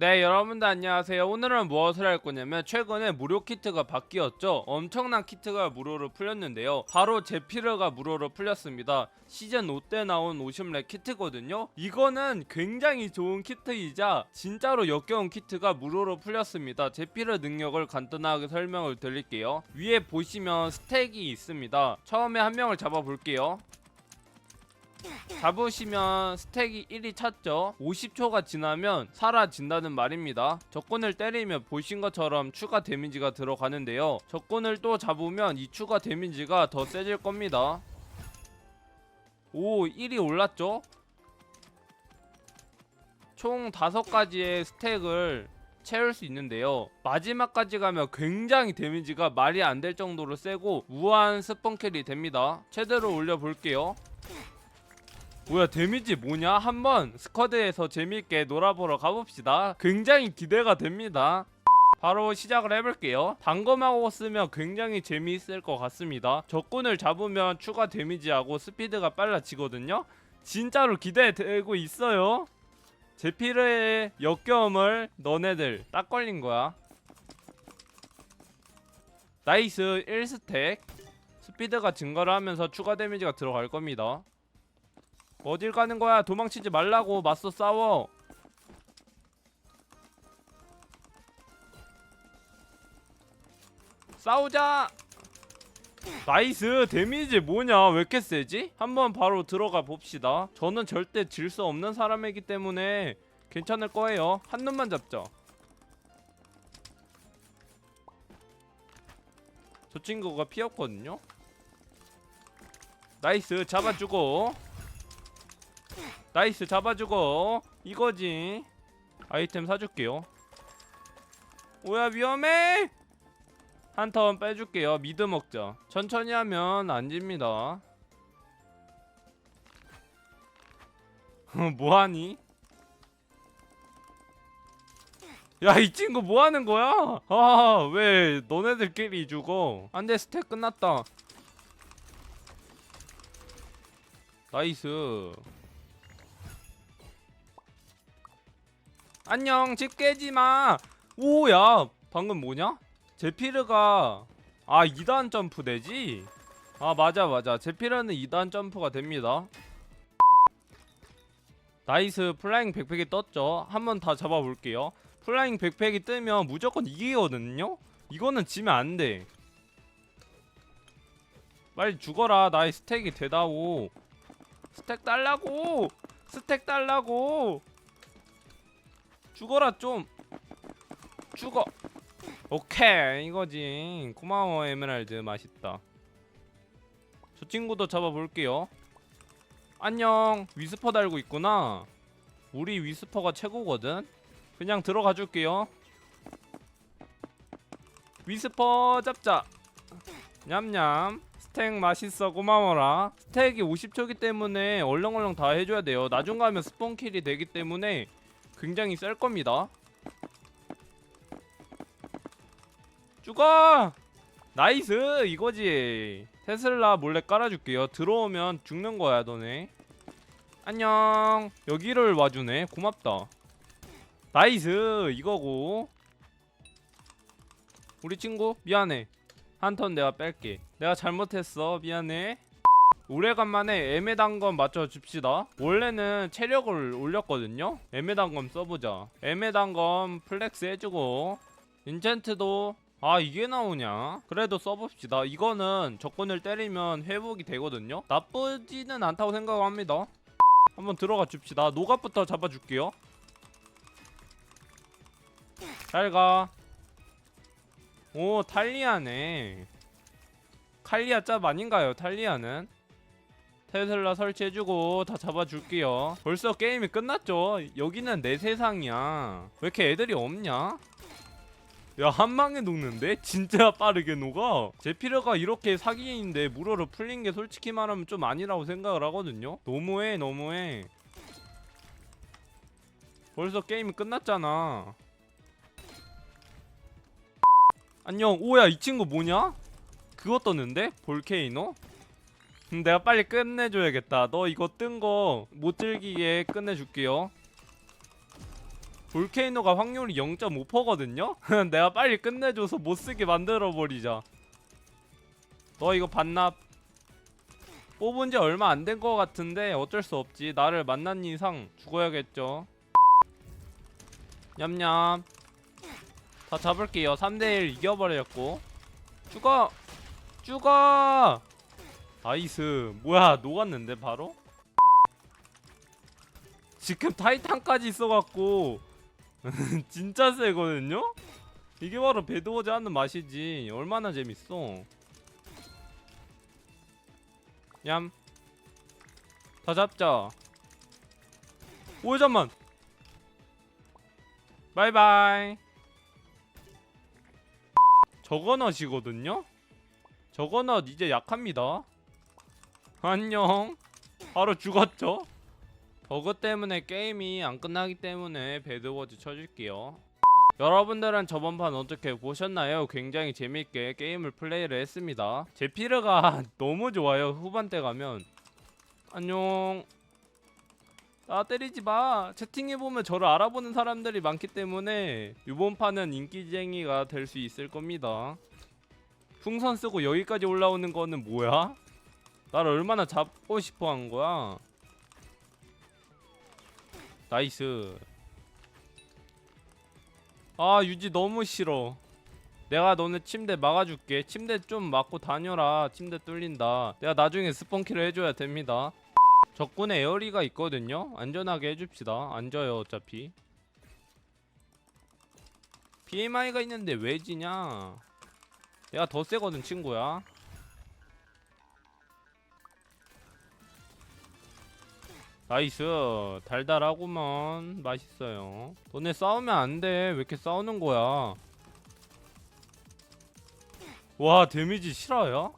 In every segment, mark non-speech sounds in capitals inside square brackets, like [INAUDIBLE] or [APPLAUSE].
네 여러분들 안녕하세요. 오늘은 무엇을 할 거냐면 최근에 무료 키트가 바뀌었죠? 엄청난 키트가 무료로 풀렸는데요. 바로 제피르가 무료로 풀렸습니다. 시즌 5때 나온 50렙 키트거든요. 이거는 굉장히 좋은 키트이자 진짜로 역겨운 키트가 무료로 풀렸습니다. 제피르 능력을 간단하게 설명을 드릴게요. 위에 보시면 스택이 있습니다. 처음에 한 명을 잡아볼게요 잡으시면 스택이 1이 찼죠? 50초가 지나면 사라진다는 말입니다. 적군을 때리면 보신 것처럼 추가 데미지가 들어가는데요. 적군을 또 잡으면 이 추가 데미지가 더 세질 겁니다. 오 1이 올랐죠? 총 5가지의 스택을 채울 수 있는데요. 마지막까지 가면 굉장히 데미지가 말이 안 될 정도로 세고 무한 스폰킬이 됩니다. 최대로 올려볼게요 뭐야 데미지 뭐냐? 한번 스쿼드에서 재밌게 놀아보러 가봅시다. 굉장히 기대가 됩니다. 바로 시작을 해볼게요. 단검하고 쓰면 굉장히 재미있을 것 같습니다. 적군을 잡으면 추가 데미지하고 스피드가 빨라지거든요. 진짜로 기대되고 있어요. 제피르의 역겨움을 너네들 딱 걸린 거야. 나이스 1스택. 스피드가 증가를 하면서 추가 데미지가 들어갈 겁니다. 어딜 가는 거야? 도망치지 말라고. 맞서 싸워. 싸우자. 나이스. 데미지 뭐냐? 왜 이렇게 세지? 한번 바로 들어가 봅시다. 저는 절대 질 수 없는 사람이기 때문에 괜찮을 거예요. 한 놈만 잡자 저 친구가 피었거든요. 나이스. 잡아주고 나이스 잡아주고. 이거지. 아이템 사줄게요. 뭐야 위험해? 한 턴 빼줄게요. 미드 먹자. 천천히 하면 안 집니다. [LAUGHS] 뭐하니? 야 이 친구 뭐하는 거야? 아 왜 너네들끼리 죽어? 안돼 스택 끝났다. 나이스 안녕 집 깨지마. 오야 방금 뭐냐? 제피르가 아 2단 점프 되지? 아 맞아 맞아. 제피르는 2단 점프가 됩니다. 나이스 플라잉 백팩이 떴죠. 한번 다 잡아볼게요. 플라잉 백팩이 뜨면 무조건 이기거든요? 이거는 지면 안돼. 빨리 죽어라. 나의 스택이 되다오. 스택 달라고! 스택 달라고 죽어라 좀. 죽어. 오케이 이거지. 고마워 에메랄드. 맛있다. 저 친구도 잡아볼게요. 안녕. 위스퍼 달고 있구나. 우리 위스퍼가 최고거든. 그냥 들어가 줄게요. 위스퍼 잡자. 냠냠. 스택 맛있어. 고마워라. 스택이 50초기 때문에 얼렁얼렁 다 해줘야 돼요. 나중 가면 스폰킬이 되기 때문에 굉장히 셀 겁니다. 죽어! 나이스! 이거지. 테슬라 몰래 깔아줄게요. 들어오면 죽는 거야, 너네. 안녕. 여기를 와주네. 고맙다. 나이스! 이거고. 우리 친구, 미안해. 한 턴 내가 뺄게. 내가 잘못했어. 미안해. 오래간만에 애매단검 맞춰줍시다. 원래는 체력을 올렸거든요. 애매단검 써보자. 애매단검 플렉스 해주고. 인챈트도 아 이게 나오냐? 그래도 써봅시다. 이거는 적군을 때리면 회복이 되거든요. 나쁘지는 않다고 생각합니다. 한번 들어가 줍시다. 노갑부터 잡아줄게요. 잘가. 오 탈리아네. 칼리아 짭 아닌가요 탈리아는 테슬라 설치해주고 다 잡아줄게요. 벌써 게임이 끝났죠? 여기는 내 세상이야. 왜 이렇게 애들이 없냐? 야 한방에 녹는데? [LAUGHS] 진짜 빠르게 녹아. 제피르가 이렇게 사기인데 무료로 풀린 게 솔직히 말하면 좀 아니라고 생각을 하거든요. 너무해 너무해. 벌써 게임이 끝났잖아. 안녕. 오야 이 친구 뭐냐? 그거 떴는데? 볼케이노? 음, 내가 빨리 끝내줘야겠다. 너 이거 뜬 거 못 즐기게 끝내줄게요. 볼케이노가 확률이 0.5%거든요? [LAUGHS] 내가 빨리 끝내줘서 못쓰게 만들어버리자. 너 이거 반납 뽑은 지 얼마 안 된 거 같은데 어쩔 수 없지. 나를 만난 이상 죽어야겠죠. 냠냠. 다 잡을게요. 3대1 이겨버렸고. 죽어 죽어 나이스 뭐야 녹았는데 바로? 지금 타이탄까지 있어갖고 [LAUGHS] 진짜 세거든요? 이게 바로 배드워즈 하는 맛이지 얼마나 재밌어 얌. 다 잡자. 오 잠만. 바이바이. 저거넛이거든요? 저거넛 이제 약합니다. 안녕. 바로 죽었죠? 버그 때문에 게임이 안 끝나기 때문에 배드워즈 쳐줄게요. 여러분들은 저번 판 어떻게 보셨나요? 굉장히 재밌게 게임을 플레이를 했습니다. 제 피르가 [LAUGHS] 너무 좋아요. 후반 때 가면 안녕. 나 때리지 마. 채팅해 보면 저를 알아보는 사람들이 많기 때문에 이번 판은 인기쟁이가 될 수 있을 겁니다. 풍선 쓰고 여기까지 올라오는 거는 뭐야? 나를 얼마나 잡고 싶어 한 거야? 나이스. 아 유지 너무 싫어. 내가 너네 침대 막아줄게. 침대 좀 막고 다녀라. 침대 뚫린다. 내가 나중에 스폰키를 해줘야 됩니다. 적군에 에어리가 있거든요. 안전하게 해줍시다. 안 져요 어차피. PMI가 있는데 왜 지냐? 내가 더 세거든 친구야 나이스. 달달하구먼 맛있어요. 너네 싸우면 안돼. 왜 이렇게 싸우는 거야? 와 데미지 실화야?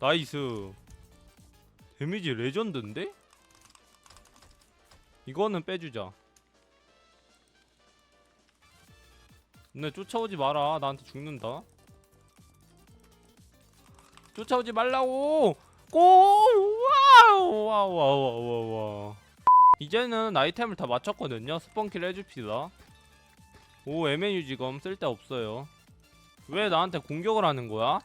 나이스. 데미지 레전드인데? 이거는 빼주자. 너네 쫓아오지 마라. 나한테 죽는다. 쫓아오지 말라고 고 와우 와우 와우 와우 와우 이제는 아이템을 다 맞췄거든요. 스펀키를 해줍시다. 오 MNU 지검 쓸데없어요. 왜 나한테 공격을 하는 거야?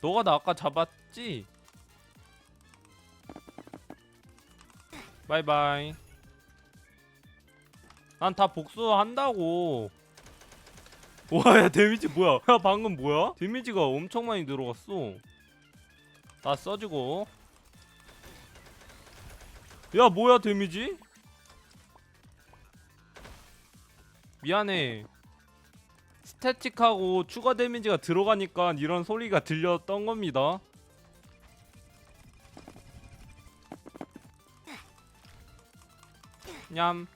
너가 나 아까 잡았지? 바이바이. 난 다 복수한다고 와야 데미지 뭐야? 야 방금 뭐야? 데미지가 엄청 많이 들어갔어. 다 써주고. 야 뭐야 데미지? 미안해. 스태틱하고 추가 데미지가 들어가니까 이런 소리가 들렸던 겁니다. 냠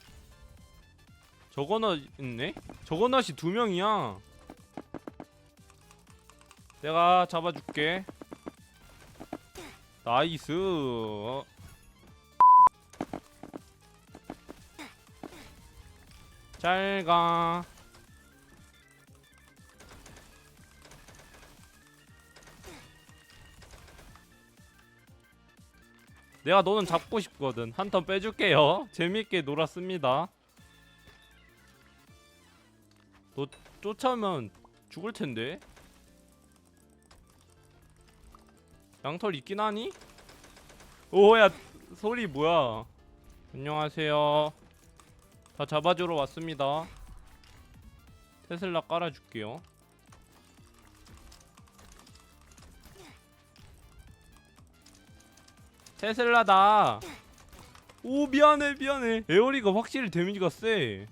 저거넛 있네? 저거넛이 두 명이야. 내가 잡아줄게. 나이스. 잘 가. 내가 너는 잡고 싶거든. 한 턴 빼줄게요. 재밌게 놀았습니다. 너 쫓아오면 죽을 텐데. 양털 있긴 하니? 오야 소리 뭐야? 안녕하세요. 다 잡아주러 왔습니다. 테슬라 깔아줄게요. 테슬라다. 오 미안해 미안해. 에어리가 확실히 데미지가 세.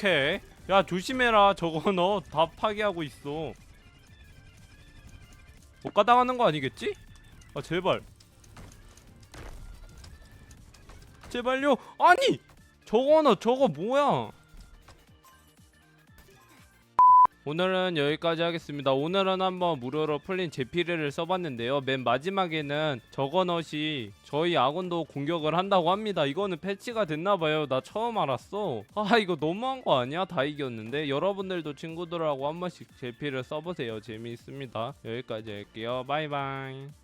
오케이. 야 조심해라. 저거 [LAUGHS] 너 다 파괴하고 있어. 못 가당하는 거 아니겠지? 아 제발. 제발요. 아니. 저거 너 저거 뭐야? 오늘은 여기까지 하겠습니다. 오늘은 한번 무료로 풀린 제피레를 써봤는데요. 맨 마지막에는 저거넛이 저희 아군도 공격을 한다고 합니다. 이거는 패치가 됐나봐요. 나 처음 알았어. 아 이거 너무한 거 아니야? 다 이겼는데 여러분들도 친구들하고 한 번씩 제피를 써보세요. 재미있습니다. 여기까지 할게요. 바이바이.